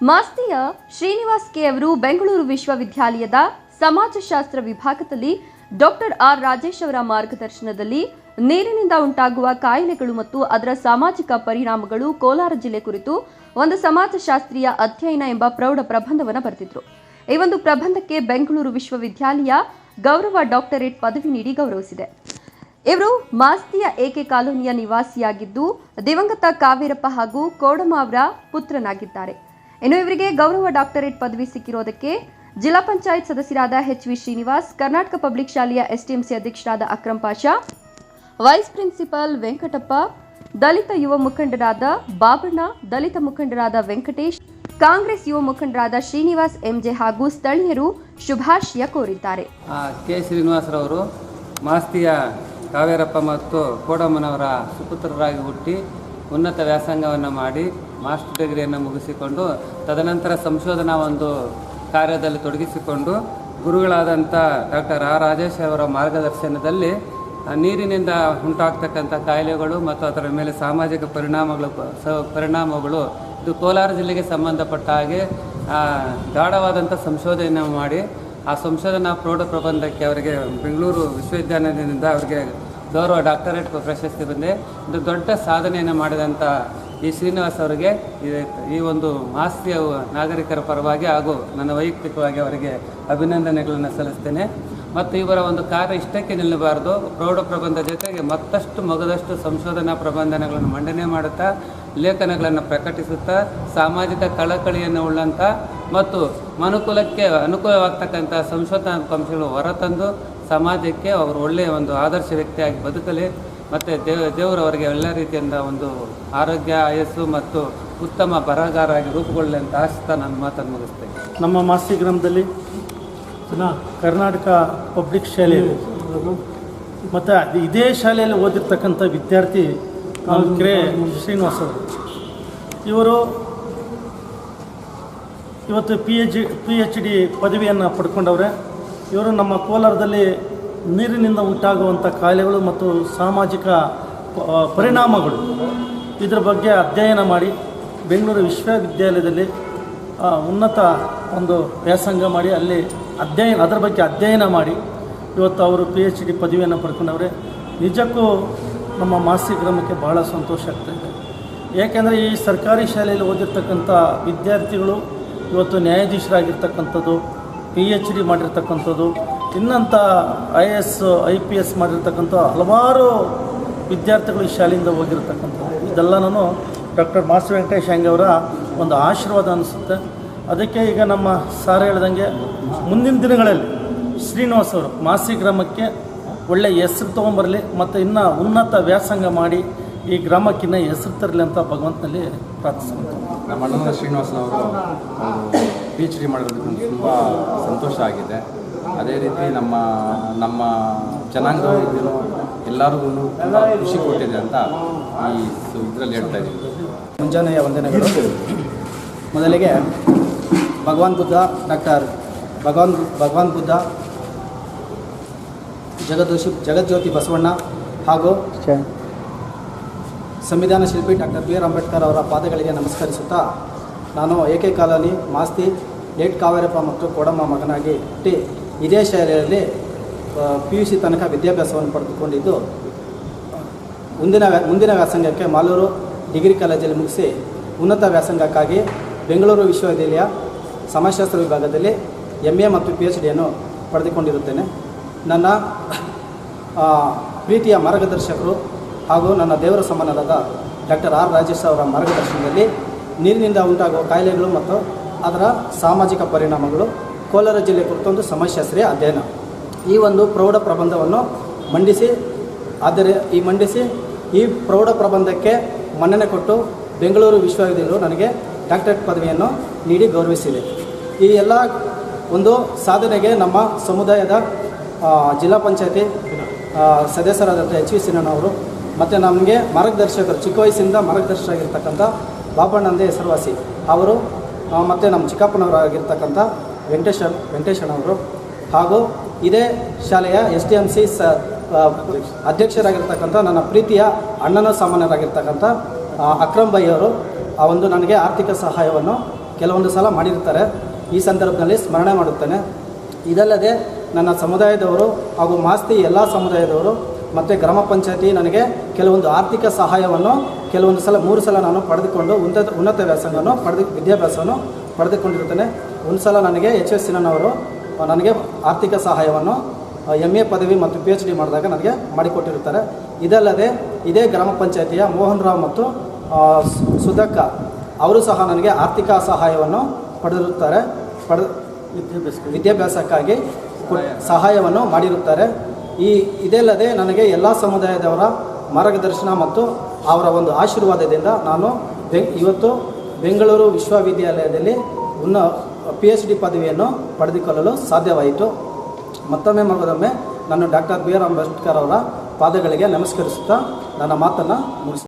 ಮಾಸ್ತಿಯ Srinivas K ಅವರು ಬೆಂಗಳೂರು ವಿಶ್ವವಿದ್ಯಾಲಯದ ಸಮಾಜಶಾಸ್ತ್ರ ವಿಭಾಗದಲ್ಲಿ ಡಾಕ್ಟರ್ ಆರ್ ರಾಜೇಶ್ ಅವರ ಮಾರ್ಗದರ್ಶನದಲ್ಲಿ ನೀರಿನಿಂದ ಉಂಟಾಗುವ ಕಾಯಿಲೆಗಳು ಮತ್ತು ಅದರ ಸಾಮಾಜಿಕ ಪರಿಣಾಮಗಳು ಕೋಲಾರ ಜಿಲ್ಲೆ ಕುರಿತು ಒಂದು ಸಮಾಜಶಾಸ್ತ್ರೀಯ ಅಧ್ಯಯನ ಎಂಬ ಪ್ರೌಢ ಪ್ರಬಂಧವನ್ನು ಬರೆದಿದ್ರು. ಈ ಒಂದು ಪ್ರಬಂಧಕ್ಕೆ ಬೆಂಗಳೂರು ವಿಶ್ವವಿದ್ಯಾಲಯ ಗೌರವ ಡಾಕ್ಟರೇಟ್ ಪದವಿ ನೀಡಿ ಗೌರವಿಸಿದೆ. ಇವರು ಮಾಸ್ತಿಯ ಏಕೆ ಕಾಲೋನಿಯ ನಿವಾಸಿಯಾಗಿದ್ದು ದಿವಂಗತ ಕಾವೇರಪ್ಪ ಹಾಗೂ ಕೋಡಮ ಅವರ ಪುತ್ರನಾಗಿದ್ದಾರೆ. ಇನ್ನು ಇವರಿಗೆ ಗೌರವ ಡಾಕ್ಟರೇಟ್ ಪದವಿ ಸಿಕ್ಕಿರೋದಕ್ಕೆ ಜಿಲ್ಲಾ ಪಂಚಾಯತ್ ಸದಸ್ಯರಾದ H V Srinivas, Karnataka public ಶಾಲೆಯ ಎಸ್ಟಿಎಂಸಿ ಅಧ್ಯಕ್ಷರಾದ ಅಕ್ರಮ್ ಪಾಷಾ, ವೈಸ್ ಪ್ರಿನ್ಸಿಪಾಲ್ ವೆಂಕಟಪ್ಪ, ದಲಿತ ಯುವ ಮುಖಂಡರಾದ ಬಾಬಣ್ಣ, ದಲಿತ ಮುಖಂಡರಾದ ವೆಂಕಟೇಶ್, ಕಾಂಗ್ರೆಸ್ ಯುವ ಮುಖಂಡರಾದ ಶ್ರೀನಿವಾಸ್, ಎಂಜೆ ಹಾಗೂ ಸ್ಥಳೀಯರು ಶುಭಾಶಯ ಕೋರಿದ್ದಾರೆ. ಕೆ ಶ್ರೀನಿವಾಸರವರು ಮಾಸ್ತಿಯ ಕಾವೇರಪ್ಪ ಮತ್ತು ಕೋಡಮ್ಮನವರ ಸುಪುತ್ರರಾಗಿ ಹುಟ್ಟಿ ಉನ್ನತ ವ್ಯಾಸಂಗವನ್ನು ಮಾಡಿ ಮಾಸ್ಟರ್ ಡಿಗ್ರಿಯನ್ನು ಮುಗಿಸಿಕೊಂಡು ತದನಂತರ ಸಂಶೋಧನಾ ಒಂದು ಕಾರ್ಯದಲ್ಲಿ ತೊಡಗಿಸಿಕೊಂಡು ಗುರುಗಳಾದಂಥ ಡಾಕ್ಟರ್ ಆರ್ ರಾಜೇಶ್ ಅವರ ಮಾರ್ಗದರ್ಶನದಲ್ಲಿ ನೀರಿನಿಂದ ಉಂಟಾಗ್ತಕ್ಕಂಥ ಕಾಯಿಲೆಗಳು ಮತ್ತು ಅದರ ಮೇಲೆ ಸಾಮಾಜಿಕ ಪರಿಣಾಮಗಳು ಪರಿಣಾಮಗಳು, ಇದು ಕೋಲಾರ ಜಿಲ್ಲೆಗೆ ಸಂಬಂಧಪಟ್ಟ ಹಾಗೆ ಗಾಢವಾದಂಥ ಸಂಶೋಧನೆ ಮಾಡಿ, ಆ ಸಂಶೋಧನಾ ಪ್ರೌಢ ಪ್ರಬಂಧಕ್ಕೆ ಅವರಿಗೆ ಬೆಂಗಳೂರು ವಿಶ್ವವಿದ್ಯಾಲಯದಿಂದ ಅವರಿಗೆ ಗೌರವ ಡಾಕ್ಟರೇಟ್ ಪ್ರಶಸ್ತಿ ಬಂದೆ. ಒಂದು ದೊಡ್ಡ ಸಾಧನೆಯನ್ನು ಮಾಡಿದಂಥ ಈ ಶ್ರೀನಿವಾಸ್ ಅವರಿಗೆ ಈ- ಒಂದು ಮಾಸ್ತಿಯ ನಾಗರಿಕರ ಪರವಾಗಿ ಹಾಗೂ ನನ್ನ ವೈಯಕ್ತಿಕವಾಗಿ ಅವರಿಗೆ ಅಭಿನಂದನೆಗಳನ್ನು ಸಲ್ಲಿಸ್ತೇನೆ. ಮತ್ತು ಇವರ ಒಂದು ಕಾರ್ಯ ಇಷ್ಟಕ್ಕೆ ನಿಲ್ಲಬಾರದು. ಪ್ರೌಢ ಪ್ರಬಂಧ ಜೊತೆಗೆ ಮತ್ತಷ್ಟು ಮಗದಷ್ಟು ಸಂಶೋಧನಾ ಪ್ರಬಂಧನಗಳನ್ನು ಮಂಡನೆ ಮಾಡುತ್ತಾ, ಲೇಖನಗಳನ್ನು ಪ್ರಕಟಿಸುತ್ತಾ, ಸಾಮಾಜಿಕ ಕಳಕಳಿಯನ್ನು ಉಳ್ಳಂಥ ಮತ್ತು ಮನುಕುಲಕ್ಕೆ ಅನುಕೂಲವಾಗ್ತಕ್ಕಂಥ ಸಂಶೋಧನಾ ಅಂಶಗಳು ಹೊರತಂದು ಸಮಾಜಕ್ಕೆ ಅವರು ಒಳ್ಳೆಯ ಒಂದು ಆದರ್ಶ ವ್ಯಕ್ತಿಯಾಗಿ ಬದುಕಲಿ. ಮತ್ತು ದೇವ ದೇವರು ಅವರಿಗೆ ಎಲ್ಲ ರೀತಿಯಿಂದ ಒಂದು ಆರೋಗ್ಯ, ಆಯಸ್ಸು ಮತ್ತು ಉತ್ತಮ ಬರಹಗಾರರಾಗಿ ರೂಪುಗೊಳ್ಳಲಿ ಅಂತ ಆಶಿಸ್ತಾ ನಾನು ಮಾತನ್ನು ಮುಗಿಸ್ತೇನೆ. ನಮ್ಮ ಮಾಸಿ ಗ್ರಾಮದಲ್ಲಿ ಕರ್ನಾಟಕ ಪಬ್ಲಿಕ್ ಶಾಲೆ ಮತ್ತು ಇದೇ ಶಾಲೆಯಲ್ಲಿ ಓದಿರ್ತಕ್ಕಂಥ ವಿದ್ಯಾರ್ಥಿ ಕೆರೆ ಶ್ರೀನಿವಾಸ್ ಅವರು. ಇವರು ಇವತ್ತು P H P H D ಪದವಿಯನ್ನು ಪಡ್ಕೊಂಡವ್ರೆ. ಇವರು ನಮ್ಮ ಕೋಲಾರದಲ್ಲಿ ನೀರಿನಿಂದ ಉಂಟಾಗುವಂಥ ಕಾಯಿಲೆಗಳು ಮತ್ತು ಸಾಮಾಜಿಕ ಪರಿಣಾಮಗಳು. ಇದರ ಬಗ್ಗೆ ಅಧ್ಯಯನ ಮಾಡಿ, ಬೆಂಗಳೂರು ವಿಶ್ವವಿದ್ಯಾಲಯದಲ್ಲಿ ಉನ್ನತ ಒಂದು ವ್ಯಾಸಂಗ ಮಾಡಿ, ಅಲ್ಲಿ ಅಧ್ಯಯನ, ಅದರ ಬಗ್ಗೆ ಅಧ್ಯಯನ ಮಾಡಿ. ಇವತ್ತು ಅವರು ಪಿ ಎಚ್ ಡಿ ಪದವಿಯನ್ನು ಪಡ್ಕೊಂಡವ್ರೆ. ನಿಜಕ್ಕೂ ನಮ್ಮ ಮಾಸಿ ಗ್ರಾಮಕ್ಕೆ ಬಹಳ ಸಂತೋಷ ಆಗ್ತಾಯಿದೆ ಏಕೆಂದರೆ ಈ ಸರ್ಕಾರಿ ಶಾಲೆಯಲ್ಲಿ ಓದಿರ್ತಕ್ಕಂಥ ವಿದ್ಯಾರ್ಥಿಗಳು, ಇವತ್ತು ನ್ಯಾಯಾಧೀಶರಾಗಿರ್ತಕ್ಕಂಥದ್ದು ಪಿ ಎಚ್ ಡಿ ಮಾಡಿರ್ತಕ್ಕಂಥದ್ದು ಇನ್ನಂಥ I A S, I P S ಮಾಡಿರ್ತಕ್ಕಂಥ ಹಲವಾರು ವಿದ್ಯಾರ್ಥಿಗಳು ಈ ಶಾಲೆಯಿಂದ ಹೋಗಿರ್ತಕ್ಕಂಥದ್ದು. ಇದೆಲ್ಲನೂ ಡಾಕ್ಟರ್ ಮಾಸ್ಟರ್ ವೆಂಕಟೇಶ್ ಅವರ ಒಂದು ಆಶೀರ್ವಾದ ಅನಿಸುತ್ತೆ. ಅದಕ್ಕೆ ಈಗ ನಮ್ಮ ಸಾರ್ ಹೇಳ್ದಂಗೆ ಮುಂದಿನ ದಿನಗಳಲ್ಲಿ ಶ್ರೀನಿವಾಸ್ ಅವರು ಮಾಸಿ ಗ್ರಾಮಕ್ಕೆ ಒಳ್ಳೆಯ ಹೆಸರು ತೊಗೊಂಬರಲಿ ಮತ್ತು ಇನ್ನೂ ಉನ್ನತ ವ್ಯಾಸಂಗ ಮಾಡಿ ಈ ಗ್ರಾಮಕ್ಕಿನ್ನ ಹೆಸರು ತರಲಿ ಅಂತ ಭಗವಂತನಲ್ಲಿ ಪ್ರಾರ್ಥಿಸ್ತೀನಿ ನಮ್ಮ ಅಣ್ಣನ ಪಿ ಎಚ್ ಡಿ ಮಾಡಿರೋದಕ್ಕೆ ತುಂಬ ಸಂತೋಷ ಆಗಿದೆ. ಅದೇ ರೀತಿ ನಮ್ಮ ನಮ್ಮ ಜನಾಂಗ ಇದನ್ನು ಎಲ್ಲರಿಗೂ ಖುಷಿ ಕೊಟ್ಟಿದೆ ಅಂತ ಈ ಇದರಲ್ಲಿ ಹೇಳ್ತಾ ಇದ್ದೀವಿ ಮುಂಜಾನೆಯ ವಂದನೆಗಳು. ಮೊದಲಿಗೆ ಭಗವಾನ್ ಬುದ್ಧ, ಡಾಕ್ಟರ್ ಭಗವಾನ್ ಭಗವಾನ್ ಬುದ್ಧ ಜಗದೋಷಿ ಜಗಜ್ಯೋತಿ ಬಸವಣ್ಣ ಹಾಗೂ ಸಂವಿಧಾನ ಶಿಲ್ಪಿ ಡಾಕ್ಟರ್ ಬಿ ಆರ್ ಅಂಬೇಡ್ಕರ್ ಅವರ ಪಾದಗಳಿಗೆ ನಮಸ್ಕರಿಸುತ್ತಾ ನಾನು ಏಕೆ ಕಾಲೋನಿ ಮಾಸ್ತಿ ಲೇಟ್ ಕಾವೇರಪ್ಪ ಮತ್ತು ಕೋಡಮ್ಮ ಮಗನಾಗಿ ಹುಟ್ಟಿ ಇದೇ ಶಾಲೆಯಲ್ಲಿ ಪಿ ಯು ಸಿ ತನಕ ವಿದ್ಯಾಭ್ಯಾಸವನ್ನು ಪಡೆದುಕೊಂಡಿದ್ದು, ಮುಂದಿನ ಮುಂದಿನ ವ್ಯಾಸಂಗಕ್ಕೆ ಮಾಲೂರು ಡಿಗ್ರಿ ಕಾಲೇಜಲ್ಲಿ ಮುಗಿಸಿ ಉನ್ನತ ವ್ಯಾಸಂಗಕ್ಕಾಗಿ ಬೆಂಗಳೂರು ವಿಶ್ವವಿದ್ಯಾಲಯ ಸಮಾಜಶಾಸ್ತ್ರ ವಿಭಾಗದಲ್ಲಿ ಎಂ ಎ ಮತ್ತು ಪಿ ಎಚ್ ಡಿಯನ್ನು ಪಡೆದುಕೊಂಡಿರುತ್ತೇನೆ. ನನ್ನ ಪ್ರೀತಿಯ ಮಾರ್ಗದರ್ಶಕರು ಹಾಗೂ ನನ್ನ ದೇವರ ಸಮಾನರಾದ ಡಾಕ್ಟರ್ ಆರ್ ರಾಜೇಶ್ ಅವರ ಮಾರ್ಗದರ್ಶನದಲ್ಲಿ ನೀರಿನಿಂದ ಉಂಟಾಗುವ ಕಾಯಿಲೆಗಳು ಮತ್ತು ಅದರ ಸಾಮಾಜಿಕ ಪರಿಣಾಮಗಳು ಕೋಲಾರ ಜಿಲ್ಲೆ ಕುರಿತೊಂದು ಸಮಾಜಶಾಸ್ತ್ರೀಯ ಅಧ್ಯಯನ. ಈ ಒಂದು ಪ್ರೌಢ ಪ್ರಬಂಧವನ್ನು ಮಂಡಿಸಿ, ಆದರೆ ಈ ಮಂಡಿಸಿ ಈ ಪ್ರೌಢ ಪ್ರಬಂಧಕ್ಕೆ ಮನ್ನಣೆ ಕೊಟ್ಟು ಬೆಂಗಳೂರು ವಿಶ್ವವಿದ್ಯಾಲಯವು ನನಗೆ ಡಾಕ್ಟರೇಟ್ ಪದವಿಯನ್ನು ನೀಡಿ ಗೌರವಿಸಿದೆ. ಈ ಎಲ್ಲ ಒಂದು ಸಾಧನೆಗೆ ನಮ್ಮ ಸಮುದಾಯದ ಜಿಲ್ಲಾ ಪಂಚಾಯತಿ ಸದಸ್ಯರಾದಂಥ ಎಚ್ ವಿ ಸಿನಣ್ಣವರು ಮತ್ತು ನಮಗೆ ಮಾರ್ಗದರ್ಶಕರು, ಚಿಕ್ಕ ವಯಸ್ಸಿಂದ ಮಾರ್ಗದರ್ಶಕರಾಗಿರ್ತಕ್ಕಂಥ ಬಾಪಣ್ಣಂದೇ ಹೆಸರುವಾಸಿ ಅವರು ಮತ್ತು ನಮ್ಮ ಚಿಕ್ಕಪ್ಪನವರಾಗಿರ್ತಕ್ಕಂಥ ವೆಂಕಟೇಶ ವೆಂಕಟೇಶಣ್ಣವರು ಹಾಗೂ ಇದೇ ಶಾಲೆಯ ಎಸ್ ಡಿ ಎಂ ಸಿ ಸ ಅಧ್ಯಕ್ಷರಾಗಿರ್ತಕ್ಕಂಥ ನನ್ನ ಪ್ರೀತಿಯ ಅಣ್ಣನ ಸಾಮಾನ್ಯರಾಗಿರ್ತಕ್ಕಂಥ ಅಕ್ರಮ್ ಬೈ ಅವರು, ಆ ಒಂದು ನನಗೆ ಆರ್ಥಿಕ ಸಹಾಯವನ್ನು ಕೆಲವೊಂದು ಸಲ ಮಾಡಿರ್ತಾರೆ. ಈ ಸಂದರ್ಭದಲ್ಲಿ ಸ್ಮರಣೆ ಮಾಡುತ್ತೇನೆ. ಇದಲ್ಲದೆ ನನ್ನ ಸಮುದಾಯದವರು ಹಾಗೂ ಮಾಸ್ತಿ ಎಲ್ಲ ಸಮುದಾಯದವರು, ಮತ್ತು ಗ್ರಾಮ ಪಂಚಾಯತಿ ನನಗೆ ಕೆಲವೊಂದು ಆರ್ಥಿಕ ಸಹಾಯವನ್ನು ಕೆಲವೊಂದು ಸಲ, ಮೂರು ಸಲ ನಾನು ಪಡೆದುಕೊಂಡು ಉನ್ನತ ಉನ್ನತ ವ್ಯಾಸಂಗವನ್ನು ಪಡೆದು, ವಿದ್ಯಾಭ್ಯಾಸವನ್ನು ಪಡೆದುಕೊಂಡಿರುತ್ತೇನೆ. ಒಂದು ಸಲ ನನಗೆ ಎಚ್ ಎಸ್ ಸಿನವರು ನನಗೆ ಆರ್ಥಿಕ ಸಹಾಯವನ್ನು ಎಂ ಎ ಪದವಿ ಮತ್ತು ಪಿ ಎಚ್ ಡಿ ಮಾಡಿದಾಗ ನನಗೆ ಮಾಡಿಕೊಟ್ಟಿರುತ್ತಾರೆ. ಇದಲ್ಲದೆ ಇದೇ ಗ್ರಾಮ ಪಂಚಾಯತಿಯ ಮೋಹನ್ ರಾವ್ ಮತ್ತು ಸುಧಕ್ಕ ಅವರು ಸಹ ನನಗೆ ಆರ್ಥಿಕ ಸಹಾಯವನ್ನು ಪಡೆದಿರುತ್ತಾರೆ. ಪಡೆ ವಿದ್ಯಾಭ್ಯಾಸಕ್ಕಾಗಿ ಸಹಾಯವನ್ನು ಮಾಡಿರುತ್ತಾರೆ. ಈ ಇದಲ್ಲದೆ ನನಗೆ ಎಲ್ಲ ಸಮುದಾಯದವರ ಮಾರ್ಗದರ್ಶನ ಮತ್ತು ಅವರ ಒಂದು ಆಶೀರ್ವಾದದಿಂದ ನಾನು ಬೆಂಗ್ ಇವತ್ತು ಬೆಂಗಳೂರು ವಿಶ್ವವಿದ್ಯಾಲಯದಲ್ಲಿ ಉನ್ನ ಪಿ ಎಚ್ ಡಿ ಪದವಿಯನ್ನು ಪಡೆದುಕೊಳ್ಳಲು ಸಾಧ್ಯವಾಯಿತು. ಮತ್ತೊಮ್ಮೆ ಮಗದೊಮ್ಮೆ ನಾನು ಡಾಕ್ಟರ್ ಬಿ ಆರ್ ಅಂಬೇಡ್ಕರ್ ಅವರ ಪಾದಗಳಿಗೆ ನಮಸ್ಕರಿಸುತ್ತಾ ನನ್ನ ಮಾತನ್ನು ಮುಗಿಸಿ